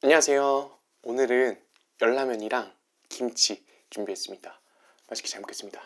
안녕하세요. 오늘은 열라면이랑 김치 준비했습니다. 맛있게 잘 먹겠습니다.